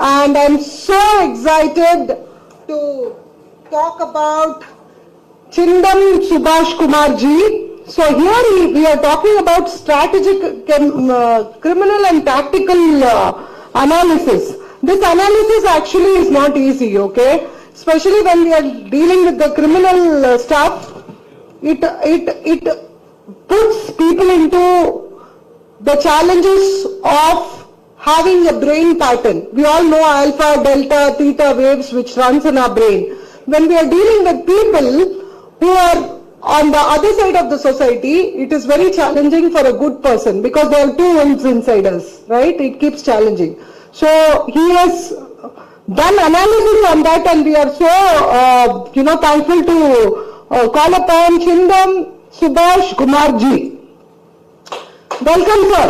And I'm so excited to talk about Chindam Subhash Kumar ji. So here we- are talking about strategic uh, criminal and tactical uh, analysis. This analysis actually is not easy, okay? Especially when we are dealing with the criminal uh, stuff, it, it, it puts people into the challenges of having a brain pattern. We all know alpha, delta, theta waves which runs in our brain. When we are dealing with people who are on the other side of the society, it is very challenging for a good person because there are two wolves inside us, right? It keeps challenging. So he has done analysis on that and we are so, uh, you know, thankful to uh, call upon Chindam Subhash Kumar ji. Welcome, sir.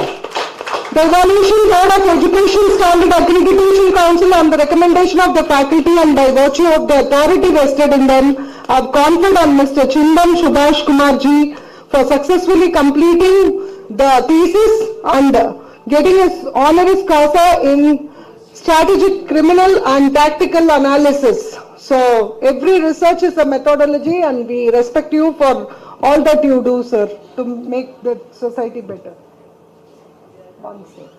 The Evaluation Board of Education Standard Accreditation Council on the recommendation of the faculty and by virtue of the authority vested in them have conferred on Mr. Chindam Subhash Kumar ji for successfully completing the thesis and getting his honoris causa in strategic criminal and tactical analysis. So every research is a methodology and we respect you for all that you do, sir, to make the society better. One sec.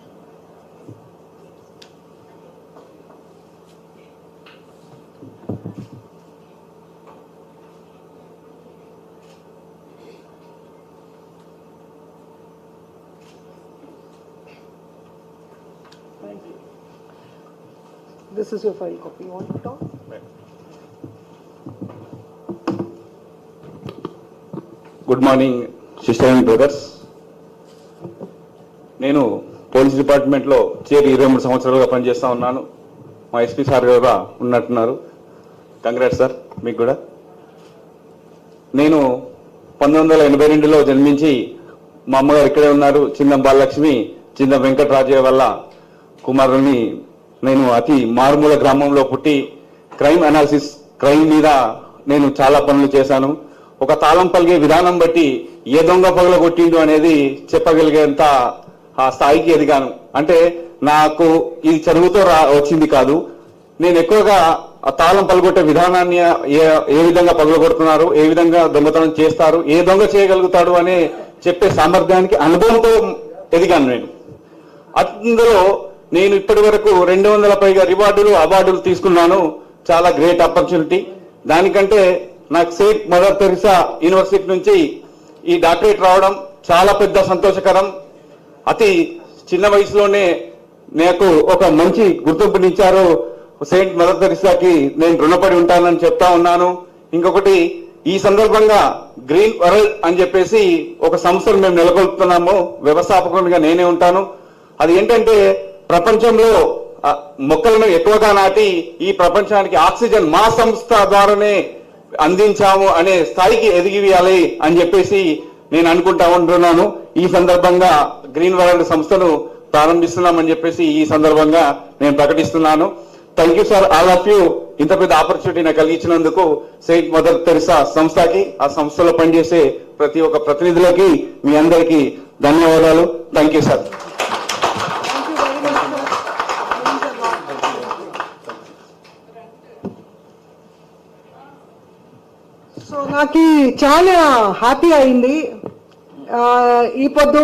This is your file copy. You want to talk? Good morning sister and brothers నేను police డిపార్ట్మెంట్లో చేరి ఇరవై మూడు సంవత్సరాలుగా పనిచేస్తూ ఉన్నాను. మా SP sir కూడా ఉన్నట్టున్నారు. కంగ్రాట్స్ సార్ మీకు కూడా. నేను పంతొమ్మిది వందల ఎనభై రెండులో జన్మించి మా అమ్మగారు ఇక్కడే ఉన్నారు. చిన్న బాలలక్ష్మి చిన్న వెంకటరాజయ్య వల్ల కుమారుని నేను అతి మారుమూల గ్రామంలో పుట్టి క్రైమ్ అనాలిసిస్ క్రైమ్ మీద నేను చాలా పనులు చేశాను. ఒక తాళం పలిగే విధానం బట్టి ఏ దొంగ పగల కొట్టిండు అనేది చెప్పగలిగేంత ఆ స్థాయికి ఎదిగాను. అంటే నాకు ఇది చదువుతో రా వచ్చింది కాదు. నేను ఎక్కువగా ఆ తాళం పలుగొట్టే విధానాన్ని ఏ ఏ విధంగా పగలగొడుతున్నారు ఏ విధంగా దొంగతనం చేస్తారు ఏ దొంగ చేయగలుగుతాడు అనే చెప్పే సామర్థ్యానికి అనుభవంతో ఎదిగాను నేను. అందులో నేను ఇప్పటి వరకు రెండు వందల పైగా రివార్డులు అవార్డులు తీసుకున్నాను. చాలా గ్రేట్ ఆపర్చునిటీ. దానికంటే నాకు సేట్ మదర్ తెరిసా యూనివర్సిటీ నుంచి ఈ డాక్టరేట్ రావడం చాలా పెద్ద సంతోషకరం. అతి చిన్న వయసులోనే నాకు ఒక మంచి గుర్తింపునిచ్చారు సెయింట్ మదర్ తెరిసాకి నేను రుణపడి ఉంటానని చెప్తా ఉన్నాను. ఇంకొకటి ఈ సందర్భంగా గ్రీన్ వరల్డ్ అని చెప్పేసి ఒక సంస్థను మేము నెలకొల్పుతున్నాము. వ్యవస్థాపకునిగా నేనే ఉంటాను. అది ఏంటంటే ప్రపంచంలో మొక్కలను ఎక్కువగా నాటి ఈ ప్రపంచానికి ఆక్సిజన్ మా సంస్థ ద్వారానే అందించాము అనే స్థాయికి ఎదిగివేయాలి అని చెప్పేసి నేను అనుకుంటా ఉంటున్నాను. ఈ సందర్భంగా గ్రీన్ వరల్డ్ సంస్థను ప్రారంభిస్తున్నామని చెప్పేసి ఈ సందర్భంగా నేను ప్రకటిస్తున్నాను. Thank you sir all of you ఇంత పెద్ద ఆపర్చునిటీ నాకు కలిగించినందుకు సెయింట్ మదర్ తెరిసా సంస్థకి ఆ సంస్థలో పనిచేసే ప్రతి ఒక్క ప్రతినిధులకి మీ అందరికీ ధన్యవాదాలు. థ్యాంక్ యూ సార్ సో నాకు చాలా హ్యాపీ అయింది. ఈ పొద్దు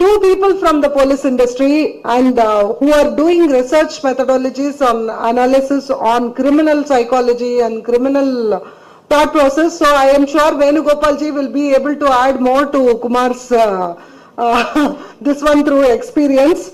two people from the police industry and who are doing research methodologies on analysis on criminal psychology and criminal thought process so I'm sure Venugopal ji will be able to add more to Kumar's this one through experience